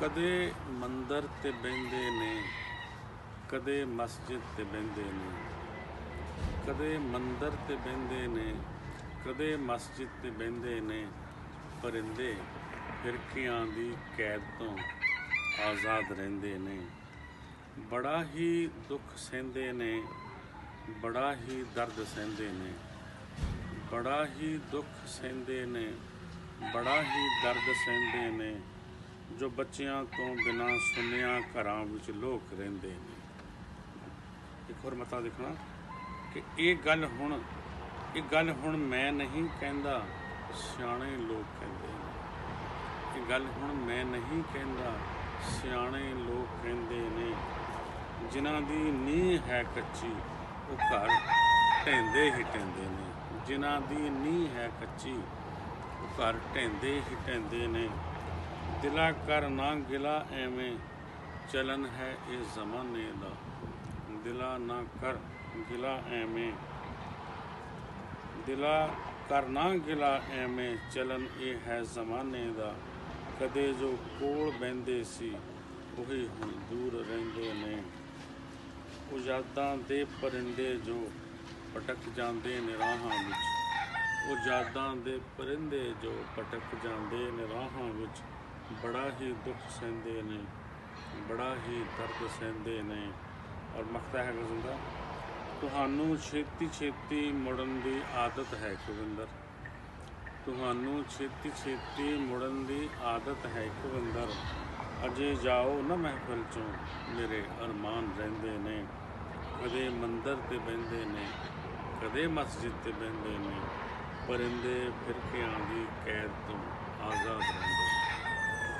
ਕਦੇ ਮੰਦਰ ਤੇ ਬਹਿੰਦੇ ਨੇ, ਕਦੇ ਮਸਜਿਦ ਤੇ ਬਹਿੰਦੇ ਨੇ, ਕਦੇ ਮੰਦਰ ਤੇ ਬਹਿੰਦੇ ਨੇ, ਕਦੇ ਮਸਜਿਦ ਤੇ ਬਹਿੰਦੇ ਨੇ, ਪਰਿੰਦੇ ਫਿਰਕਿਆਂ ਦੀ ਕੈਦ ਤੋਂ ਆਜ਼ਾਦ ਰਹਿੰਦੇ ਨੇ। ਬੜਾ ਹੀ ਦੁੱਖ ਸਹਿੰਦੇ ਨੇ, ਬੜਾ ਹੀ ਦਰਦ ਸਹਿੰਦੇ ਨੇ, ਬੜਾ ਹੀ ਦੁੱਖ ਸਹਿੰਦੇ ਨੇ, ਬੜਾ ਹੀ ਦਰਦ ਸਹਿੰਦੇ ਨੇ। ਜੋ ਬੱਚਿਆਂ ਤੋਂ ਬਿਨਾਂ ਸੁਣਿਆ ਘਰਾਂ ਵਿੱਚ ਲੋਕ ਰਹਿੰਦੇ ਨੇ। ਇੱਕ ਹੋਰ ਮਤਾ ਦੇਖਣਾ ਕਿ ਇਹ ਗੱਲ ਹੁਣ, ਇਹ ਗੱਲ ਹੁਣ ਮੈਂ ਨਹੀਂ ਕਹਿੰਦਾ, ਸਿਆਣੇ ਲੋਕ ਕਹਿੰਦੇ ਨੇ। ਇਹ ਗੱਲ ਹੁਣ ਮੈਂ ਨਹੀਂ ਕਹਿੰਦਾ, ਸਿਆਣੇ ਲੋਕ ਕਹਿੰਦੇ ਨੇ। ਜਿਨ੍ਹਾਂ ਦੀ ਨੀਂਹ ਹੈ ਕੱਚੀ, ਉਹ ਘਰ ਢੈਂਦੇ ਹੀ ਢਹਿੰਦੇ ਨੇ। ਜਿਨ੍ਹਾਂ ਦੀ ਨੀਂਹ ਹੈ ਕੱਚੀ, ਉਹ ਘਰ ਢਹਿੰਦੇ ਹੀ ਢਹਿੰਦੇ ਨੇ। ਦਿਲਾ ਕਰ ਨਾ ਗਿਲਾ, ਐਵੇਂ ਚਲਨ ਹੈ ਇਹ ਜ਼ਮਾਨੇ ਦਾ। ਦਿਲਾ ਨਾ ਕਰ ਗਿਲਾ, ਐਵੇਂ ਦਿਲਾ ਕਰਨਾ ਗਿਲਾ, ਐਵੇਂ ਚਲਨ ਇਹ ਹੈ ਜ਼ਮਾਨੇ ਦਾ। ਕਦੇ ਜੋ ਕੋਲ ਬੈੰਦੇ ਸੀ, ਉਹੀ ਹੁਣ ਦੂਰ ਰਹਿੰਦੇ ਨੇ। ਉਜਾਦਾਂ ਦੇ ਪਰਿੰਦੇ ਜੋ ਭਟਕ ਜਾਂਦੇ ਨੇ ਰਾਹਾਂ ਵਿੱਚ। ਉਜਾਦਾਂ ਦੇ ਪਰਿੰਦੇ ਜੋ ਭਟਕ ਜਾਂਦੇ ਨੇ ਰਾਹਾਂ ਵਿੱਚ। ਬੜਾ ਹੀ ਦੁੱਖ ਸਹਿੰਦੇ ਨੇ, ਬੜਾ ਹੀ ਦਰਦ ਸਹਿੰਦੇ ਨੇ ਔਰ ਮਖਤਾ ਹੈ ਗਜ਼ਲ ਤੁਹਾਨੂੰ ਛੇਤੀ ਛੇਤੀ ਮੁੜਨ ਦੀ ਆਦਤ ਹੈ ਕੁਵਿੰਦਰ ਤੁਹਾਨੂੰ ਛੇਤੀ ਛੇਤੀ ਮੁੜਨ ਦੀ ਆਦਤ ਹੈ ਕੁਵਿੰਦਰ ਅਜੇ ਜਾਓ ਨਾ ਮਹਿਫਲ ਚੋਂ, ਮੇਰੇ ਅਰਮਾਨ ਰਹਿੰਦੇ ਨੇ, ਕਦੇ ਮੰਦਰ ਤੇ ਬਹਿੰਦੇ ਨੇ, ਕਦੇ ਮਸਜਿਦ ਤੇ ਬਹਿੰਦੇ ਨੇ, ਪਰਿੰਦੇ ਫਿਰਕਿਆਂ ਦੀ ਕੈਦ ਤੋਂ ਆਜ਼ਾਦ ਰਹਿੰਦੇ